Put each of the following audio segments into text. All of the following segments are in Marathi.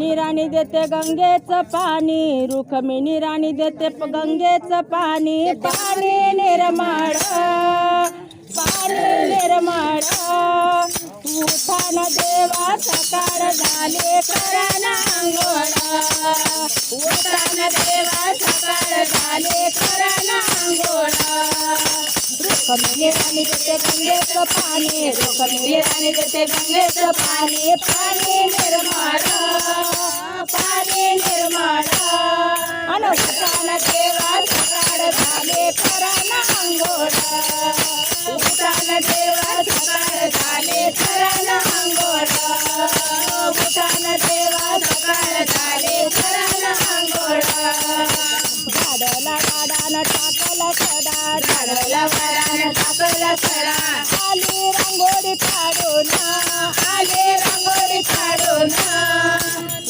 रुक्मिणी राणी देते गंगेचं पाणी रुक्मिणी राणी देते प- गंगेचं पाणी. पाणी निर्माण पाणी निर्माण उठान देवा सकाळ झाले करा अंघोळ उठान देवा सकाळ झाले करा रुक्मिणी राणी देते गंगेचं पाणी रुक्मिणी राणी देते गंगेचं पाणी पाणी निर्माण पाणी निर्माळ अनुष्ठान देवा सकाळ झाले करण अंघोळ सडा आली रांगोळी काढून. आले रांगोळी काढून.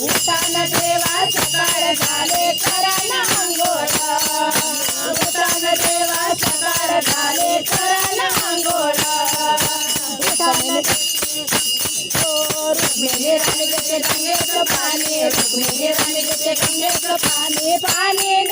उठान देवा सकाळ झाले करण अंघोळ उठान देवा सकाळ झाले करण अंघोळ उठान रुक्मिणी राणी देते गंगेचं पाणी रुक्मिणी राणी गंगेचं पाणी पाणी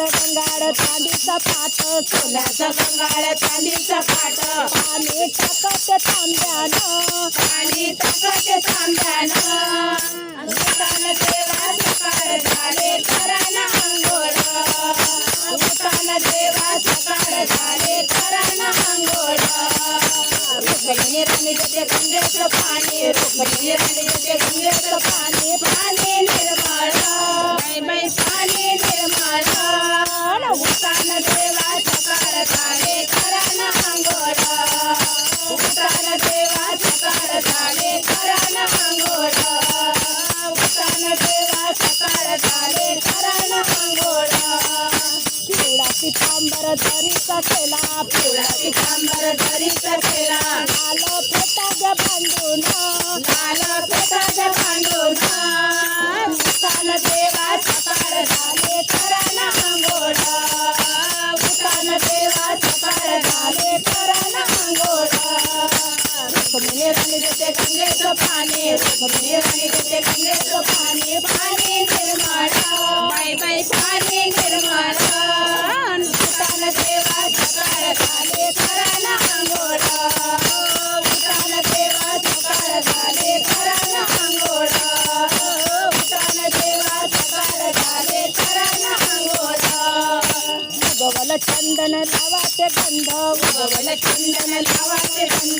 सोन्याचं गंगाळ चांदीचा पाट सोन्याचा गंगाळ चांदीचा पाट पाणी टाकत तांब्यानं पाणी टाकत तांब्यानं बाई बाई पाणी निर्माळ उठान देवा सकाळ झाले करण अंघोळ उठान देवा सकाळ झाले करण अंघोळ उठान देवा सकाळ झाले करण अंघोळ उगवल चंदन लावाचे गंध उगवल चंदन लावाचे गंध.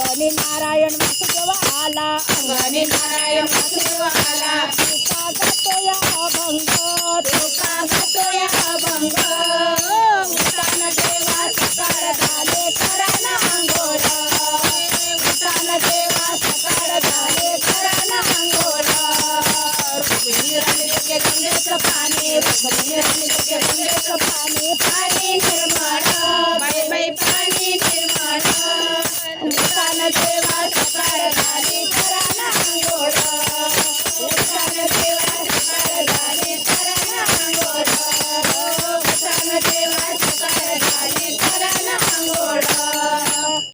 अंगणी नारायण वासुदेव आला अंगणी नारायण वासुदेव आला तुका गातो या अभंग तुका गातो या अभंग